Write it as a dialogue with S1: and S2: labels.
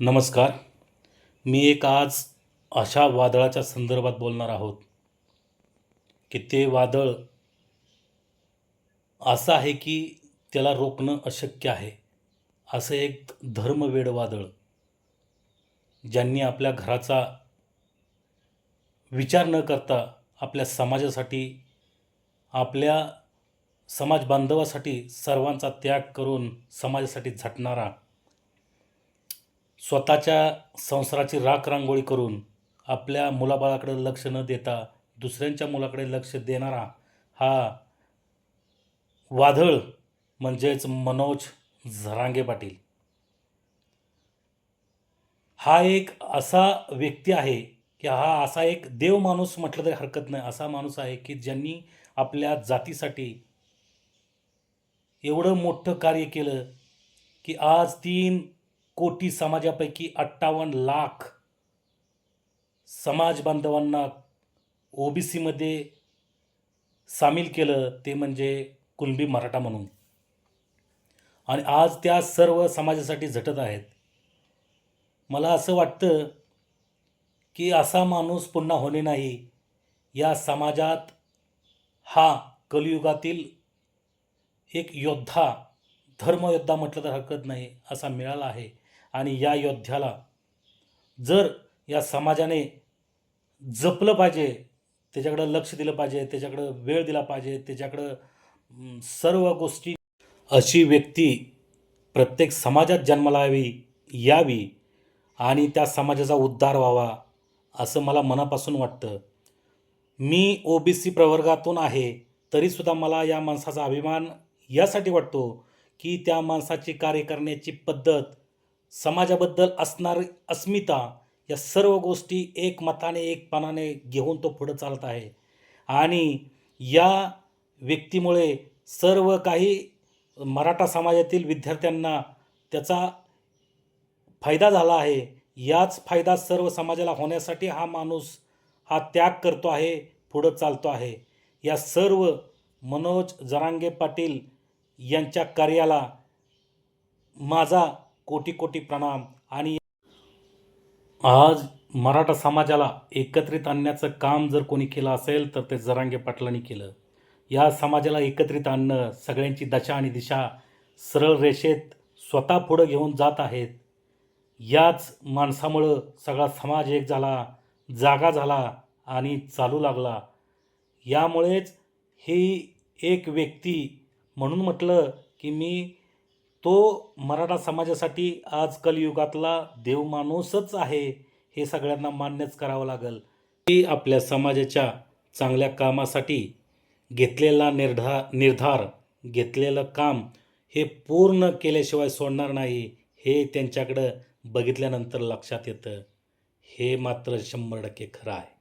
S1: नमस्कार. मी एक आज अशा वादळाच्या संदर्भात बोलणार आहोत की ते वादळ असं आहे की त्याला रोखणं अशक्य आहे. असं एक धर्मवेड वादळ ज्यांनी आपल्या घराचा विचार न करता आपल्या समाजासाठी आपल्या समाज बांधवासाठी सर्वांचा त्याग करून समाजासाठी झटणारा स्वतःच्या संसाराची राख रांगोळी करून आपल्या मुलाबाळाकडे लक्ष न देता दुसऱ्यांच्या मुलाकडे लक्ष देणारा हा वादळ म्हणजेच मनोज झरांगे पाटील. हा एक असा व्यक्ती आहे की हा असा एक देव माणूस म्हटलं तरी हरकत नाही. असा माणूस आहे की ज्यांनी आपल्या जातीसाठी एवढं मोठं कार्य केलं की आज तीन कोटी समाजापैकी अठ्ठावन्न लाख समाज बांधवांना ओ बी सीमध्ये सामील केलं ते म्हणजे कुणबी मराठा म्हणून. आणि आज त्या सर्व समाजासाठी झटत आहेत. मला असं वाटतं की असा माणूस पुन्हा होणे नाही. या समाजात हा कलियुगातील एक योद्धा धर्मयोद्धा म्हटलं तर हरकत नाही असा मिळाला आहे. आणि या योद्ध्याला जर या समाजाने जपलं पाहिजे त्याच्याकडं लक्ष दिलं पाहिजे त्याच्याकडं वेळ दिला पाहिजे त्याच्याकडं सर्व गोष्टी अशी व्यक्ती प्रत्येक समाजात जन्माला यावी यावी आणि त्या समाजाचा उद्धार व्हावा असं मला मनापासून वाटतं. मी ओ बी सी प्रवर्गातून आहे तरीसुद्धा मला या माणसाचा अभिमान यासाठी वाटतो की त्या माणसाची कार्य करण्याची पद्धत समाजाबद्दल असणारी अस्मिता या सर्व गोष्टी एकमताने एकपणाने घेऊन तो पुढं चालत आहे. आणि या व्यक्तीमुळे सर्व काही मराठा समाजातील विद्यार्थ्यांना त्याचा फायदा झाला आहे. याच फायदा सर्व समाजाला होण्यासाठी हा माणूस हा त्याग करतो आहे पुढं चालतो आहे. या सर्व मनोज जरांगे पाटील यांच्या कार्याला माझा कोटी कोटी प्रणाम आणि आज मराठा समाजाला एकत्रित आणण्याचं काम जर कोणी केलं असेल तर ते जरांगे पाटलांनी केलं. या समाजाला एकत्रित आणणं सगळ्यांची दशा आणि दिशा सरळ रेषेत स्वतः पुढं घेऊन जात आहेत. याच माणसामुळं सगळा समाज एक झाला जागा झाला आणि चालू लागला. यामुळेच ही एक व्यक्ती म्हणून म्हटलं की मी तो मराठा समाजासाठी आज कलियुगातला देवमाणूसच आहे हे सगळ्यांना मान्यच करावं लागेल. की आपल्या समाजाच्या चांगल्या कामासाठी घेतलेला निर्धा निर्धार घेतलेलं काम हे पूर्ण केल्याशिवाय सोडणार नाही हे त्यांच्याकडं बघितल्यानंतर लक्षात येतं. हे मात्र शंभर टक्के खरं आहे.